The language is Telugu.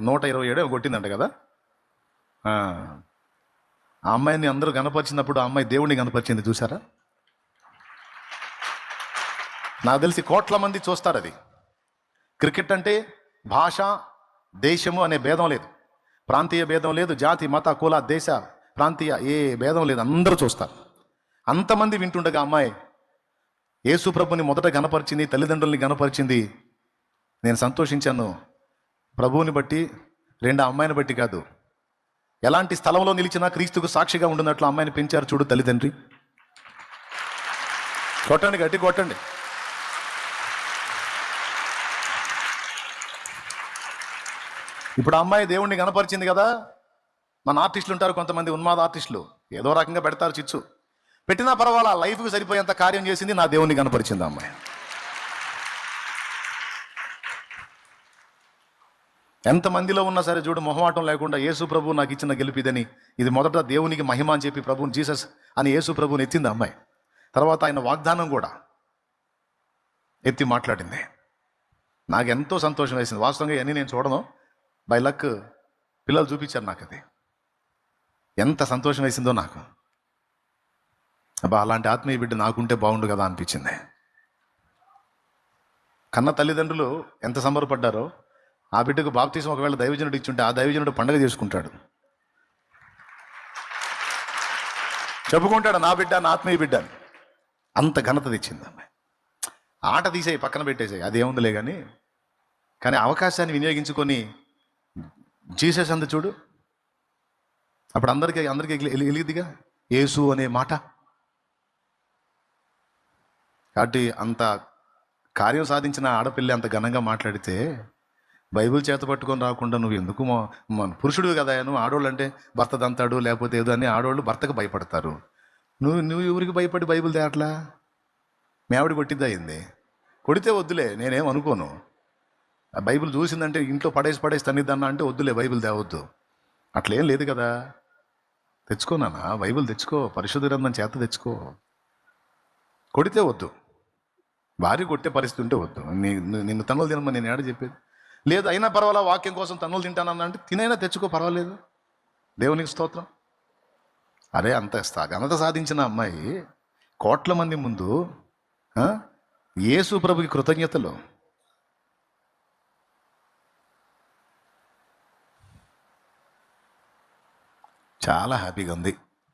నూట ఇరవై ఏడో కొట్టిందంట కదా? ఆ. అమ్మాయిని అందరూ కనపరిచినప్పుడు ఆ అమ్మాయి దేవుడిని కనపరిచింది చూసారా నాకు తెలిసి కోట్ల మంది చూస్తారు అది. క్రికెట్ అంటే భాష దేశము అనే భేదం లేదు. ప్రాంతీయ భేదం లేదు జాతి మత కుల దేశ ప్రాంతీయ ఏ భేదం లేదు అందరూ చూస్తారు. అంతమంది వింటుండగా అమ్మాయి యేసు ప్రభుని మొదట గనపరిచింది తల్లిదండ్రుల్ని గనపరిచింది నేను సంతోషించాను ప్రభువుని బట్టి రెండు అమ్మాయిని బట్టి కాదు. ఎలాంటి స్థలంలో నిలిచినా క్రీస్తుకు సాక్షిగా ఉండున్నట్లు అమ్మాయిని పెంచారు చూడు తల్లిదండ్రి. కొట్టండి గట్టి కొట్టండి. ఇప్పుడు అమ్మాయి దేవుణ్ణి కనపరిచింది కదా? మన ఆర్టిస్టులు ఉంటారు కొంతమంది ఉన్మాద ఆర్టిస్టులు. ఏదో రకంగా పెడతారు చిచ్చు. పెట్టినా పర్వాలా లైఫ్కి సరిపోయేంత కార్యం చేసింది నా దేవుణ్ణి కనపరిచింది ఆ అమ్మాయి. ఎంతమందిలో ఉన్నా సరే చూడు మొహమాటం లేకుండా యేసు ప్రభు నాకు ఇచ్చిన గెలిపిదని ఇది మొదట దేవునికి మహిమ అని చెప్పి ప్రభుని జీసస్ అని యేసు ప్రభుని ఎత్తింది అమ్మాయి. తర్వాత ఆయన వాగ్దానం కూడా ఎత్తి మాట్లాడింది. నాకు ఎంతో సంతోషం వేసింది. వాస్తవంగా ఇవన్నీ నేను చూడను. బై లక్ పిల్లలు చూపించారు నాకు అది. ఎంత సంతోషం వేసిందో నాకు. అబ్బా అలాంటి ఆత్మీయ బిడ్డ నాకుంటే బాగుండు కదా అనిపించింది. కన్న తల్లిదండ్రులు ఎంత సంబరపడ్డారో ఆ బిడ్డకు బాప్తీసం ఒకవేళ దైవజనుడు ఇచ్చుంటే ఆ దైవజనుడు పండగ చేసుకుంటాడు. చెప్పుకుంటాడు నా బిడ్డ నా ఆత్మీయ బిడ్డ అంత ఘనత తెచ్చింది అమ్మాయి. ఆట తీసేయి పక్కన పెట్టేసాయి అదేముందిలే కానీ కానీ అవకాశాన్ని వినియోగించుకొని జీసస్ అందు చూడు. అప్పుడు అందరికీ అందరికీ ఎలిగిదిగా యేసు అనే మాట. కాబట్టి అంత కార్యం సాధించిన ఆడపిల్ల అంత ఘనంగా మాట్లాడితే బైబిల్ చేత పట్టుకొని రాకుండా నువ్వు ఎందుకు మన పురుషుడు కదా నువ్వు ఆడవాళ్ళు అంటే భర్త దంతాడు లేకపోతే ఏదో అని ఆడవాళ్ళు భర్తకు భయపడతారు. నువ్వు నువ్వు ఎవరికి భయపడి బైబిల్ తేటలా మేవిడి కొట్టిద్ది అయింది కొడితే వద్దులే నేనేం అనుకోను. ఆ బైబిల్ చూసిందంటే ఇంట్లో పడేసి పడేసి తన్నిద్దన్నా అంటే వద్దులే బైబిల్ తేవద్దు అట్లేం లేదు కదా. తెచ్చుకో నాన్న బైబిల్ తెచ్చుకో పరిశుద్ధ గ్రంథం చేత తెచ్చుకో. కొడితే వద్దు. భార్య కొట్టే పరిస్థితి ఉంటే వద్దు. నీ నిన్ను తన్నులు తినమని నేను ఏడ చెప్పేది? లేదు అయినా పర్వాలా వాక్యం కోసం తన్నులు తింటానన్నా అంటే తినైనా తెచ్చుకో పర్వాలేదు. దేవునికి స్తోత్రం. అరే అంత స్థా- ఘనత సాధించిన అమ్మాయి కోట్ల మంది ముందు యేసు ప్రభుకి కృతజ్ఞతలు. చాలా హ్యాపీగా ఉంది.